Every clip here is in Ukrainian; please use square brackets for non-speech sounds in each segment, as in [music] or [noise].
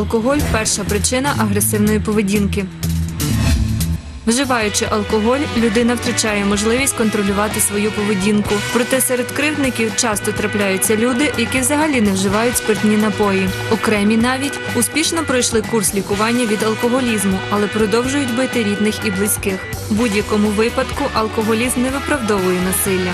Алкоголь перша причина агресивної поведінки. Вживаючи алкоголь, людина втрачає можливість контролювати свою поведінку. Проте серед кривдників часто трапляються люди, які взагалі не вживають спиртні напої. Окремі навіть успішно пройшли курс лікування від алкоголізму, але продовжують бити рідних і близьких. В будь-якому випадку алкоголізм не виправдовує насилля.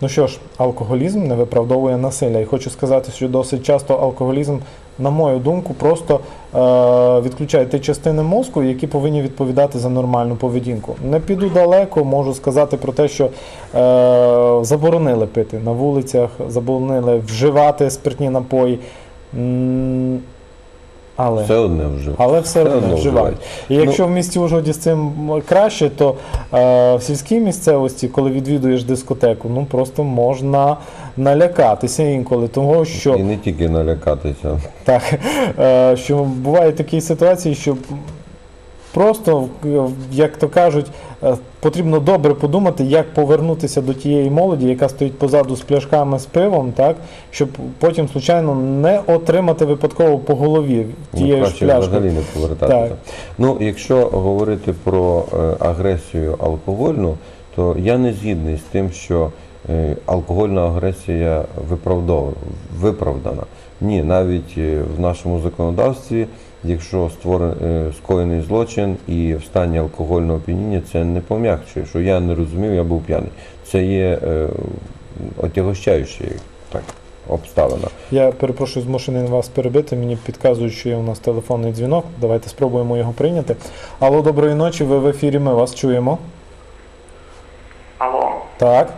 Ну що ж, алкоголізм не виправдовує насилля. І хочу сказати, що досить часто алкоголізм, на мою думку, просто е, відключає ті частини мозку, які повинні відповідати за нормальну поведінку. Не піду далеко, можу сказати про те, що е, заборонили пити на вулицях, заборонили вживати спиртні напої. Але Все одне вже. але все Все одно вживають. І якщо в місті Ужгоді з цим краще, то е, в сільській місцевості, коли відвідуєш дискотеку, ну просто можна налякатися інколи, тому що І не тільки налякатися. так, е, що бувають такі ситуації, що просто, як то кажуть, е, потрібно добре подумати, як повернутися до тієї молоді, яка стоїть позаду з пляшками з пивом, так, щоб потім, случайно, не отримати випадково по голові тією ж пляшкою. взагалі не повертатися. Так. Ну, якщо говорити про е, агресію алкогольну, то я не згідний з тим, що е, алкогольна агресія виправдана. Ні, навіть в нашому законодавстві, якщо створений скоєний злочин і в стані алкогольного оп'яніння, це не пом'якчує, що я не розумів, я був п'яний. Це є е, отягощаюча так, обставина. Я перепрошую, змушений вас перебити. Мені підказують, що є у нас телефонний дзвінок. Давайте спробуємо його прийняти. Алло, доброї ночі. Ви в ефірі. Ми вас чуємо. Алло, Так,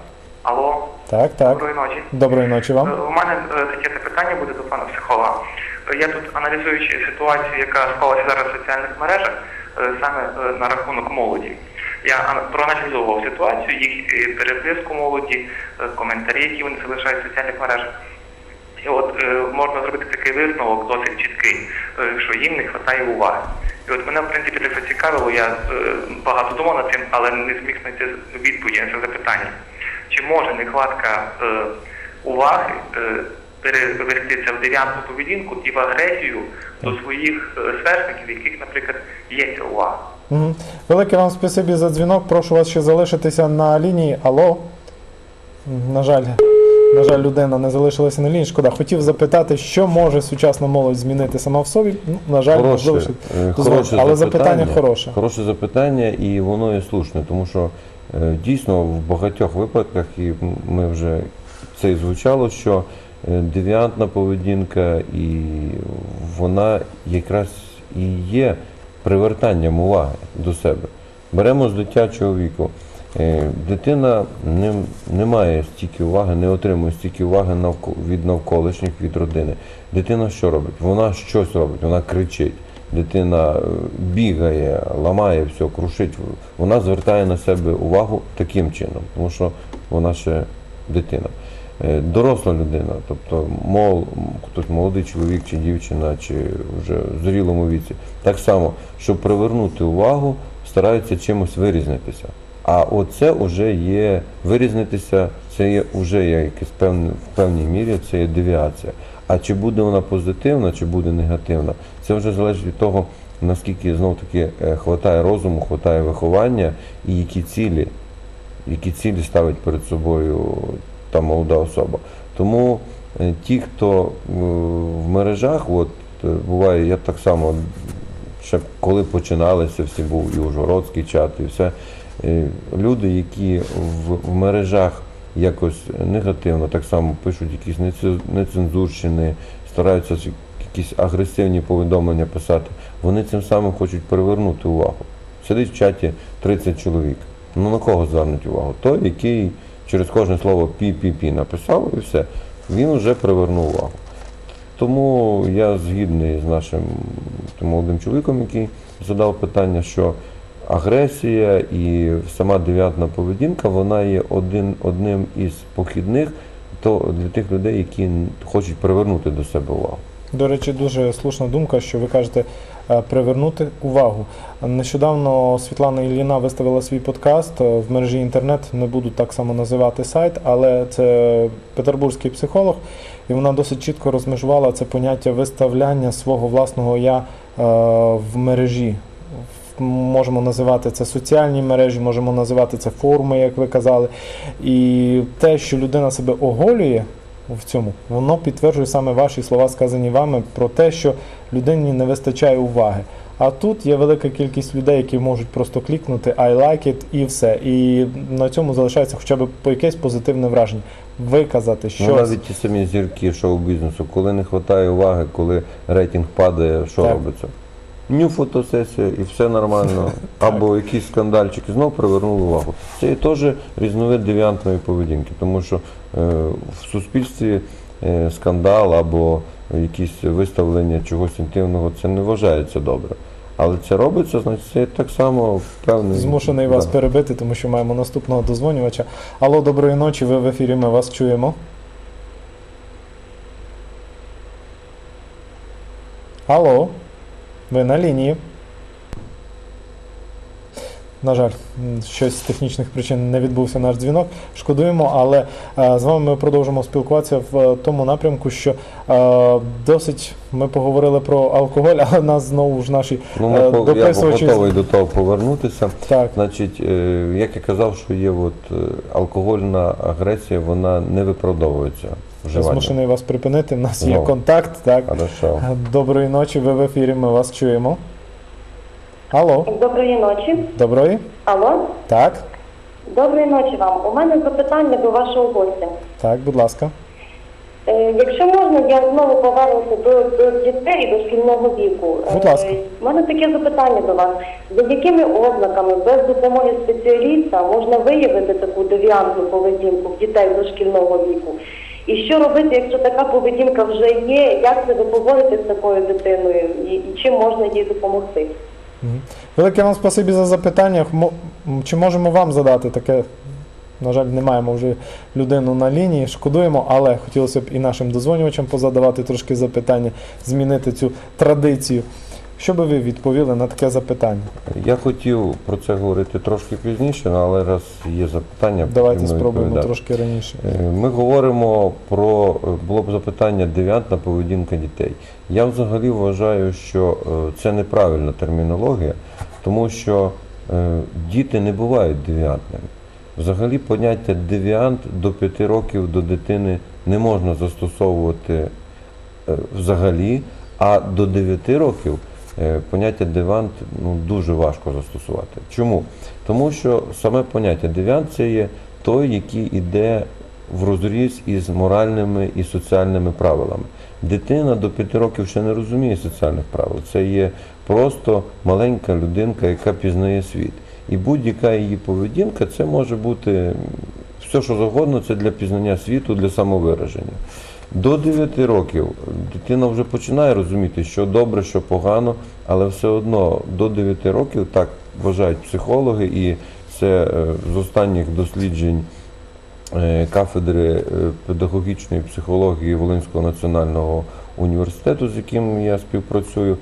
так, так. доброї ночі. Доброї ночі вам. У мене е, таке запитання буде до пана психолога. Я тут аналізуючи ситуацію, яка склалася зараз в соціальних мережах, е, саме е, на рахунок молоді. Я ана- проаналізовував ситуацію, їх переписку молоді, коментарі, які вони залишають в соціальних мережах. І от можна зробити такий висновок досить чіткий, що їм не вистачає уваги. І от мене, в принципі, це зацікавило, я багато думав над цим, але не зміг знайти відповіді на це запитання. Чи може нехватка е, уваги е, перевестися в дев'ятну поведінку і в агресію до своїх е, сверстників, яких, наприклад, є ця увага? Угу. Велике вам спасибі за дзвінок. Прошу вас ще залишитися на лінії. Алло. На жаль, на жаль, людина не залишилася на лінії. Шкода. Хотів запитати, що може сучасна молодь змінити сама в собі. Ну, на жаль, Хороше, можливо, що е, хороше але запитання хороше. Хороше запитання, і воно є слушне, тому що дійсно в багатьох випадках, і ми вже це і звучало, що е, девіантна поведінка, і вона якраз і є привертанням уваги до себе. Беремо з дитячого віку. Е, Дитина не, не має стільки уваги, не отримує стільки уваги від навколишніх, від родини. Дитина що робить? Вона щось робить, вона кричить. Дитина е, бігає, ламає все, крушить. Вона звертає на себе увагу таким чином, тому що вона ще дитина. Е, Доросла людина, тобто мол, хтось молодий чоловік чи дівчина, чи вже в зрілому віці, так само, щоб привернути увагу, стараються чимось вирізнитися. А оце вже є вирізнитися, це є вже якесь певне, в певній мірі, це є девіація. А чи буде вона позитивна, чи буде негативна, це вже залежить від того, наскільки знов таки е, хватає розуму, хватає виховання і які цілі, які цілі ставить перед собою та молода особа. Тому е, ті, хто е, в мережах, от буває, я так само ще коли починалися, всі був і Ужгородський чат, і все. Люди, які в мережах якось негативно, так само пишуть якісь нецензурщини, стараються якісь агресивні повідомлення писати, вони цим самим хочуть привернути увагу. Сидить в чаті 30 чоловік. Ну на кого звернуть увагу? Той, який через кожне слово пі-пі-пі написав і все. Він вже привернув увагу. Тому я згідний з нашим молодим чоловіком, який задав питання, що агресія і сама девіантна поведінка, вона є один, одним із похідних то для тих людей, які хочуть привернути до себе увагу. До речі, дуже слушна думка, що ви кажете е, привернути увагу. Нещодавно Світлана Ільїна виставила свій подкаст е, в мережі інтернет, не буду так само називати сайт, але це петербурзький психолог, і вона досить чітко розмежувала це поняття виставляння свого власного я е, в мережі. Можемо називати це соціальні мережі, можемо називати це форуми, як ви казали. І те, що людина себе оголює в цьому, воно підтверджує саме ваші слова, сказані вами, про те, що людині не вистачає уваги. А тут є велика кількість людей, які можуть просто клікнути I like it і все. І на цьому залишається хоча б по якесь позитивне враження. Виказати Ну, навіть ті самі зірки шоу-бізнесу, коли не вистачає уваги, коли рейтинг падає, що Так. робиться? Ню фотосесія і все нормально. [laughs] Або якийсь скандальчик, і знов привернули увагу. Це є теж різновид девіантної поведінки, тому що е, в суспільстві е, скандал або якісь виставлення чогось інтимного, це не вважається добре. Але це робиться, значить це так само певний. Змушений вас Да. перебити, тому що маємо наступного дозвонювача. Алло, доброї ночі, ви в ефірі, ми вас чуємо. Алло, ви на лінії. На жаль, щось з технічних причин не відбувся наш дзвінок. Шкодуємо, але е, з вами ми продовжимо спілкуватися в е, тому напрямку, що е, досить ми поговорили про алкоголь, але нас знову ж наші Ну, е, по- я дописувачі- готовий до того повернутися. Так, Значить, е, як я казав, що є от е, алкогольна агресія, вона не виправдовується я змушений вас припинити. У нас є контакт. Так. Хорошо. Доброї ночі, ви в ефірі, ми вас чуємо. Алло, Доброї ночі. доброї? Алло, Так, доброї ночі вам. У мене запитання до вашого гостя. так, будь ласка. Е, якщо можна, я знову повернуся до, до дітей до шкільного віку. Будь ласка. Е, У мене таке запитання до вас. За якими ознаками без допомоги спеціаліста можна виявити таку девіантну поведінку в дітей дошкільного віку? І що робити, якщо така поведінка вже є? Як себе поводити з такою дитиною? І, чим можна їй допомогти? Велике вам спасибі за запитання. Чи можемо вам задати таке? На жаль, не маємо вже людину на лінії, шкодуємо, але хотілося б і нашим дозвонювачам позадавати трошки запитання, змінити цю традицію. Що би ви відповіли на таке запитання? Я хотів про це говорити трошки пізніше, але раз є запитання, Давайте спробуємо відповідати. трошки раніше. Е, Ми говоримо про е, було б запитання девіантна поведінка дітей. Я взагалі вважаю, що е, це неправильна термінологія, тому що діти не бувають девіантними. Взагалі поняття девіант до 5 років до дитини не можна застосовувати взагалі, а до 9 років поняття девіант ну, дуже важко застосувати. Чому? Тому що саме поняття девіант це є той, який іде в розріз із моральними і соціальними правилами. Дитина до 5 років ще не розуміє соціальних правил. Це є просто маленька людинка, яка пізнає світ. І будь-яка її поведінка це може бути все, що завгодно, це для пізнання світу, для самовираження. До 9 років дитина вже починає розуміти, що добре, що погано, але все одно до 9 років так вважають психологи, і це е, з останніх досліджень е, кафедри е, педагогічної психології Волинського національного університету, з яким я співпрацюю,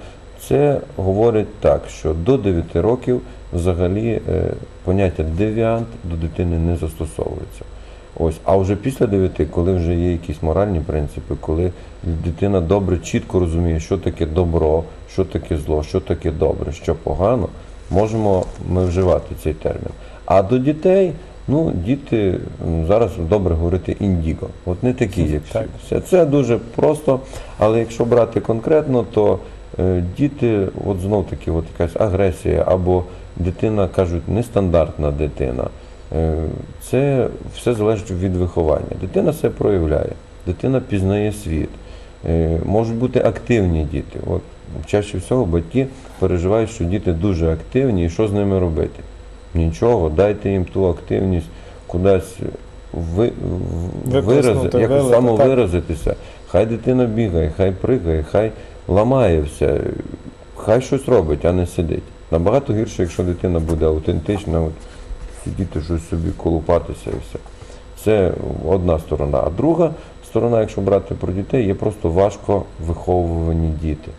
це говорить так, що до 9 років взагалі поняття девіант до дитини не застосовується. Ось, а вже після 9, коли вже є якісь моральні принципи, коли дитина добре, чітко розуміє, що таке добро, що таке зло, що таке добре, що погано, можемо ми вживати цей термін. А до дітей, ну, діти зараз добре говорити індіго. От не такі, як всі. Так. Це, це дуже просто, але якщо брати конкретно, то е, діти, от знов таки, от якась агресія або дитина, кажуть, нестандартна дитина. Е, Це все залежить від виховання. Дитина себе проявляє, дитина пізнає світ. Е, Можуть бути активні діти. От чаще всього батьки переживають, що діти дуже активні, і що з ними робити? Нічого, дайте їм ту активність кудись ви, в- виразити, якось самовиразитися. Хай дитина бігає, хай пригає, хай ламає все, хай щось робить, а не сидить. Набагато гірше, якщо дитина буде аутентична, сидіти щось собі колупатися і все. Це одна сторона. А друга сторона, якщо брати про дітей, є просто важко виховувані діти.